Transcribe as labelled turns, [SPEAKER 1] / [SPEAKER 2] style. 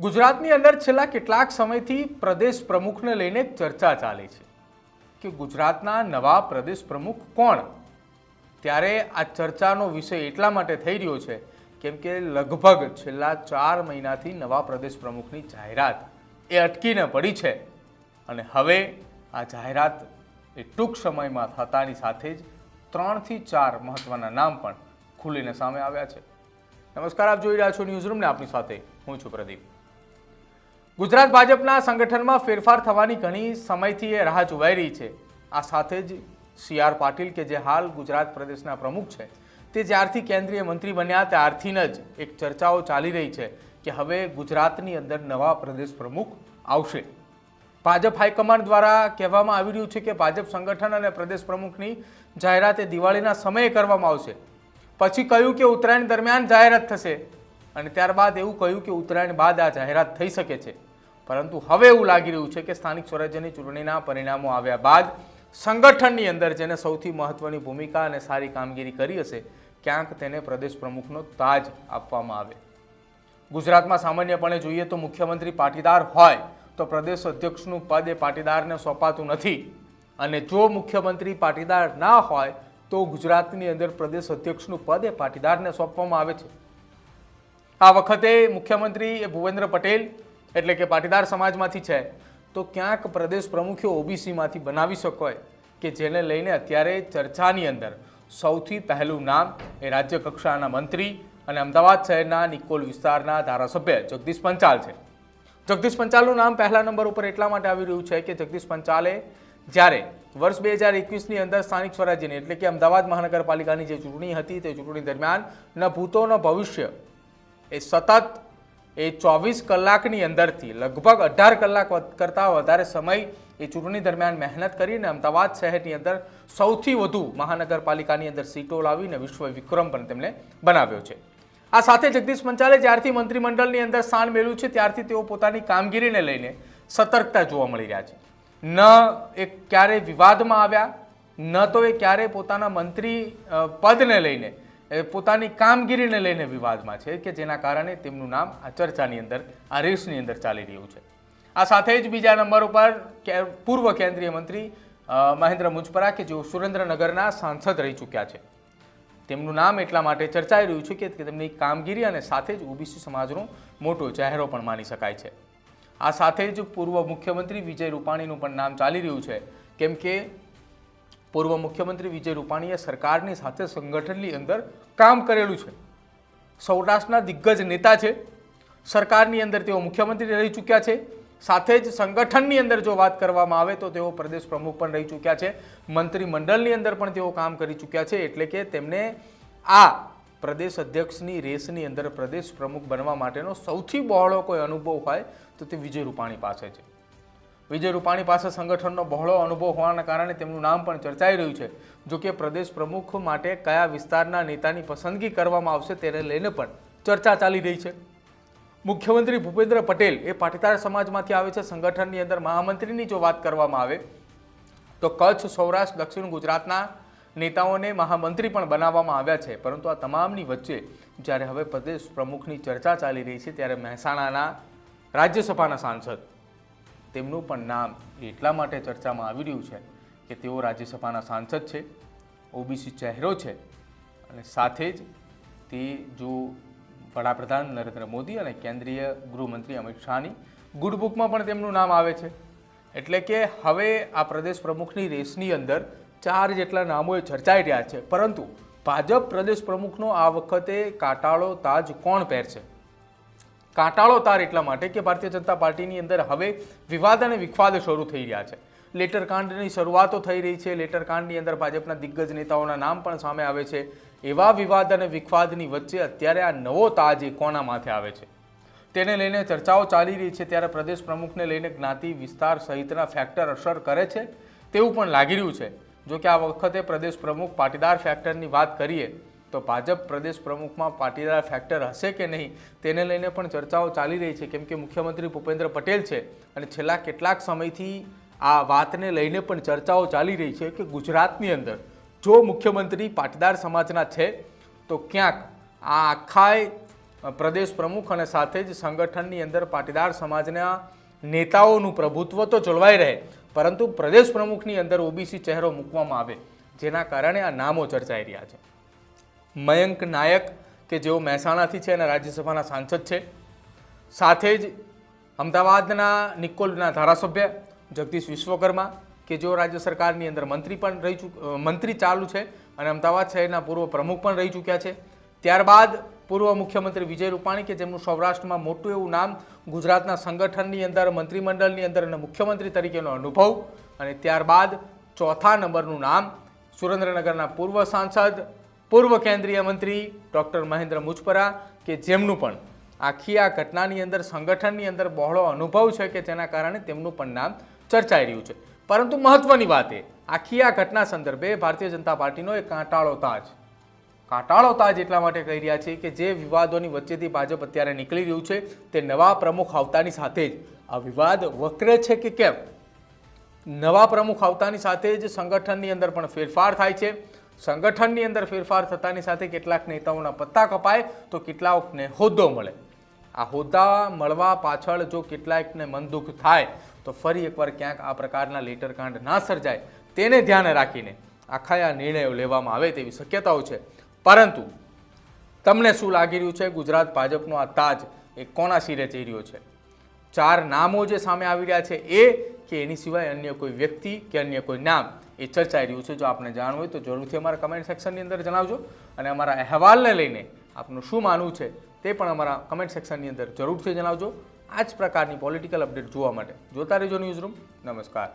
[SPEAKER 1] ગુજરાતની અંદર છેલ્લા કેટલાક સમયથી પ્રદેશ પ્રમુખને લઈને ચર્ચા ચાલે છે કે ગુજરાતના નવા પ્રદેશ પ્રમુખ કોણ? ત્યારે આ ચર્ચાનો વિષય એટલા માટે થઈ રહ્યો છે કેમ કે લગભગ છેલ્લા ચાર મહિનાથી નવા પ્રદેશ પ્રમુખની જાહેરાત એ અટકીને પડી છે અને હવે આ જાહેરાત એ ટૂંક સમયમાં થતાની સાથે જ ત્રણથી ચાર મહત્વના નામ પણ ખુલીને સામે આવ્યા છે. નમસ્કાર, આપ જોઈ રહ્યા છો ન્યૂઝરૂમને આપની સાથે હું છું પ્રદીપ. ગુજરાત ભાજપના સંગઠનમાં ફેરફાર થવાની ઘણી સમયથી એ રાહ જોવાઈ રહી છે. આ સાથે જ સી આર પાટીલ કે જે હાલ ગુજરાત પ્રદેશના પ્રમુખ છે, તે જ્યારથી કેન્દ્રીય મંત્રી બન્યા ત્યારથી જ એક ચર્ચાઓ ચાલી રહી છે કે હવે ગુજરાતની અંદર નવા પ્રદેશ પ્રમુખ આવશે. ભાજપ હાઈકમાન્ડ દ્વારા કહેવામાં આવી રહ્યું છે કે ભાજપ સંગઠન અને પ્રદેશ પ્રમુખની જાહેરાત એ દિવાળીના સમયે કરવામાં આવશે. પછી કહ્યું કે ઉત્તરાયણ દરમિયાન જાહેરાત થશે અને ત્યારબાદ એવું કહ્યું કે ઉત્તરાયણ બાદ આ જાહેરાત થઈ શકે છે. પરંતુ હવે એવું લાગી રહ્યું છે કે સ્થાનિક સ્વરાજ્યની ચૂંટણીના પરિણામો આવ્યા બાદ સંગઠનની અંદર જેને સૌથી મહત્વની ભૂમિકા અને સારી કામગીરી કરી હશે, ક્યાંક તેને પ્રદેશ પ્રમુખનો તાજ આપવામાં આવે. ગુજરાતમાં સામાન્યપણે જોઈએ તો મુખ્યમંત્રી પાટીદાર હોય તો પ્રદેશ અધ્યક્ષનું પદ એ પાટીદારને સોંપાતું નથી. અને જો મુખ્યમંત્રી પાટીદાર ના હોય તો ગુજરાતની અંદર પ્રદેશ અધ્યક્ષનું પદ એ પાટીદારને સોંપવામાં આવે છે. આ વખતે મુખ્યમંત્રી એ ભૂપેન્દ્ર પટેલ એટલે કે પાટીદાર સમાજમાંથી છે, તો ક્યાંક પ્રદેશ પ્રમુખે ઓબીસીમાંથી બનાવી શકોય કે જેને લઈને અત્યારે ચર્ચાની અંદર સૌથી પહેલું નામ એ રાજ્ય કક્ષાના મંત્રી અને અમદાવાદ શહેરના નિકોલ વિસ્તારના ધારાસભ્ય જગદીશ પંચાલ છે. જગદીશ પંચાલનું નામ પહેલા નંબર ઉપર એટલા માટે આવી રહ્યું છે કે જગદીશ પંચાલે જ્યારે વર્ષ બે હજાર એકવીસની અંદર સ્થાનિક સ્વરાજ્યની એટલે કે અમદાવાદ મહાનગરપાલિકાની જે ચૂંટણી હતી તે ચૂંટણી દરમિયાન ન ભૂતો ભવિષ્ય એ સતત એ ચોવીસ કલાકની અંદરથી, લગભગ અઢાર કલાક કરતાં વધારે સમય એ ચૂંટણી દરમિયાન મહેનત કરીને અમદાવાદ શહેરની અંદર સૌથી વધુ મહાનગરપાલિકાની અંદર સીટો લાવીને વિશ્વ વિક્રમ પણ તેમણે બનાવ્યો છે. આ સાથે જગદીશ પંચાલે જ્યારથી મંત્રીમંડળની અંદર સ્થાન મેળવ્યું છે, ત્યારથી તેઓ પોતાની કામગીરીને લઈને સતર્કતા જોવા મળી રહ્યા છે. ન એ ક્યારે વિવાદમાં આવ્યા, ન તો એ ક્યારે પોતાના મંત્રી પદને લઈને એ પોતાની કામગીરીને લઈને વિવાદમાં છે કે જેના કારણે તેમનું નામ આ ચર્ચાની અંદર, આ રેસની અંદર ચાલી રહ્યું છે. આ સાથે જ બીજા નંબર ઉપર પૂર્વ કેન્દ્રીય મંત્રી મહેન્દ્ર મુંજપરા કે જેઓ સુરેન્દ્રનગરના સાંસદ રહી ચૂક્યા છે. તેમનું નામ એટલા માટે ચર્ચાઈ રહ્યું છે કે તેમની કામગીરી અને સાથે જ ઓબીસી સમાજનો મોટો ચહેરો પણ માની શકાય છે. આ સાથે જ પૂર્વ મુખ્યમંત્રી વિજય રૂપાણીનું પણ નામ ચાલી રહ્યું છે. કેમ કે પૂર્વ મુખ્યમંત્રી વિજય રૂપાણીએ સરકારની સાથે સંગઠનની અંદર કામ કરેલું છે. સૌરાષ્ટ્રના દિગ્ગજ નેતા છે. સરકારની અંદર તેઓ મુખ્યમંત્રી રહી ચૂક્યા છે. સાથે જ સંગઠનની અંદર જો વાત કરવામાં આવે તો તેઓ પ્રદેશ પ્રમુખ પણ રહી ચૂક્યા છે. મંત્રીમંડળની અંદર પણ તેઓ કામ કરી ચૂક્યા છે એટલે કે તેમને આ પ્રદેશ અધ્યક્ષની રેસની અંદર પ્રદેશ પ્રમુખ બનવા માટેનો સૌથી બહોળો કોઈ અનુભવ હોય તો તે વિજય રૂપાણી પાસે છે. વિજય રૂપાણી પાસે સંગઠનનો બહોળો અનુભવ હોવાના કારણે તેમનું નામ પણ ચર્ચાઈ રહ્યું છે. જો કે પ્રદેશ પ્રમુખ માટે કયા વિસ્તારના નેતાની પસંદગી કરવામાં આવશે તેને લઈને પણ ચર્ચા ચાલી રહી છે. મુખ્યમંત્રી ભૂપેન્દ્ર પટેલ એ પાટીદાર સમાજમાંથી આવે છે. સંગઠનની અંદર મહામંત્રીની જો વાત કરવામાં આવે, તો કચ્છ, સૌરાષ્ટ્ર, દક્ષિણ ગુજરાતના નેતાઓને મહામંત્રી પણ બનાવવામાં આવ્યા છે. પરંતુ આ તમામની વચ્ચે જ્યારે હવે પ્રદેશ પ્રમુખની ચર્ચા ચાલી રહી છે, ત્યારે મહેસાણાના રાજ્યસભાના સાંસદ તેમનું પણ નામ એટલા માટે ચર્ચામાં આવી રહ્યું છે કે તેઓ રાજ્યસભાના સાંસદ છે, ઓબીસી ચહેરો છે અને સાથે જ તે જો વડાપ્રધાન નરેન્દ્ર મોદી અને કેન્દ્રીય ગૃહમંત્રી અમિત શાહની ગુડ બુકમાં પણ તેમનું નામ આવે છે. એટલે કે હવે આ પ્રદેશ પ્રમુખની રેસની અંદર ચાર જેટલા નામોએ ચર્ચાઈ રહ્યા છે. પરંતુ ભાજપ પ્રદેશ પ્રમુખનો આ વખતે કાટાળો તાજ કોણ પહેરશે? કાંટાળો તાર એટલા માટે કે ભારતીય જનતા પાર્ટીની અંદર હવે વિવાદ અને વિખવાદ શરૂ થઈ રહ્યા છે. લેટર કાંડની શરૂઆતો થઈ રહી છે. લેટર કાંડની અંદર ભાજપના દિગ્ગજ નેતાઓના નામ પણ સામે આવે છે. એવા વિવાદ અને વિખવાદની વચ્ચે અત્યારે આ નવો તાજ એ કોના માથે આવે છે? તેને લઈને ચર્ચાઓ ચાલી રહી છે. ત્યારે પ્રદેશ પ્રમુખને લઈને જ્ઞાતિ વિસ્તાર સહિતના ફેક્ટર અસર કરે છે તેવું પણ લાગી રહ્યું છે. જો કે આ વખતે પ્રદેશ પ્રમુખ પાટીદાર ફેક્ટરની વાત કરીએ તો ભાજપ પ્રદેશ પ્રમુખમાં પાટીદાર ફેક્ટર હશે કે નહીં, તેને લઈને પણ ચર્ચાઓ ચાલી રહી છે. કેમ કે મુખ્યમંત્રી ભૂપેન્દ્ર પટેલ છે અને છેલ્લા કેટલાક સમયથી આ વાતને લઈને પણ ચર્ચાઓ ચાલી રહી છે કે ગુજરાતની અંદર જો મુખ્યમંત્રી પાટીદાર સમાજના છે, તો ક્યાંક આ આખાય પ્રદેશ પ્રમુખ અને સાથે જ સંગઠનની અંદર પાટીદાર સમાજના નેતાઓનું પ્રભુત્વ તો જળવાઈ રહે, પરંતુ પ્રદેશ પ્રમુખની અંદર ઓબીસી ચહેરો મૂકવામાં આવે, જેના કારણે આ નામો ચર્ચાઈ રહ્યા છે. મયંક નાયક, કે જેઓ મહેસાણાથી છે અને રાજ્યસભાના સાંસદ છે. સાથે જ અમદાવાદના નિકોલના ધારાસભ્ય જગદીશ વિશ્વકર્મા, કે જેઓ રાજ્ય સરકારની અંદર મંત્રી પણ રહી ચૂક મંત્રી ચાલુ છે અને અમદાવાદ શહેરના પૂર્વ પ્રમુખ પણ રહી ચૂક્યા છે. ત્યારબાદ પૂર્વ મુખ્યમંત્રી વિજય રૂપાણી, કે જેમનું સૌરાષ્ટ્રમાં મોટું એવું નામ ગુજરાતના સંગઠનની અંદર, મંત્રીમંડળની અંદર અને મુખ્યમંત્રી તરીકેનો અનુભવ. અને ત્યારબાદ ચોથા નંબરનું નામ સુરેન્દ્રનગરના પૂર્વ સાંસદ પૂર્વ કેન્દ્રીય મંત્રી ડૉક્ટર મહેન્દ્ર મુજપરા કે જેમનું પણ આખી આ ઘટનાની અંદર, સંગઠનની અંદર બહોળો અનુભવ છે કે જેના કારણે તેમનું પણ નામ ચર્ચાઈ રહ્યું છે. પરંતુ મહત્વની વાત એ, આખી આ ઘટના સંદર્ભે ભારતીય જનતા પાર્ટીનો એક કાંટાળો તાજ. કાંટાળો તાજ એટલા માટે કહી રહ્યા છે કે જે વિવાદોની વચ્ચેથી ભાજપ અત્યારે નીકળી રહ્યું છે, તે નવા પ્રમુખ આવતાની સાથે જ. આ વિવાદ વકરે છે કે કેમ? નવા પ્રમુખ આવતાની સાથે જ સંગઠનની અંદર પણ ફેરફાર થાય છે. સંગઠનની અંદર ફેરફાર થતાની સાથે કેટલાક નેતાઓના પત્તા કપાય તો કેટલાકને હોદ્દો મળે. આ હોદ્દા મળવા પાછળ જો કેટલાકને મનદુખ થાય, તો ફરી એકવાર ક્યાંક આ પ્રકારના લેટરકાંડ ના સર્જાય. તેને ધ્યાને રાખીને આખા આ નિર્ણયો લેવામાં આવે તેવી શક્યતાઓ છે. પરંતુ તમને શું લાગી રહ્યું છે? ગુજરાત ભાજપનો આ તાજ એ કોના શિરે જઈ રહ્યો છે. ચાર નામો જે સામે આવી રહ્યા છે એ કે એની સિવાય અન્ય કોઈ વ્યક્તિ કે અન્ય કોઈ નામ એ ચર્ચાઈ રહ્યું છે જો આપને જાણવું હોય તો જરૂરથી અમારા કમેન્ટ સેક્શનની અંદર જણાવજો અને અમારા અહેવાલને લઈને આપનું શું માનવું છે તે પણ અમારા કમેન્ટ સેક્શનની અંદર જરૂરથી જણાવજો. આ જ પ્રકારની પોલિટિકલ અપડેટ જોવા માટે જોતા રહેજો ન્યૂઝ રૂમ નમસ્કાર.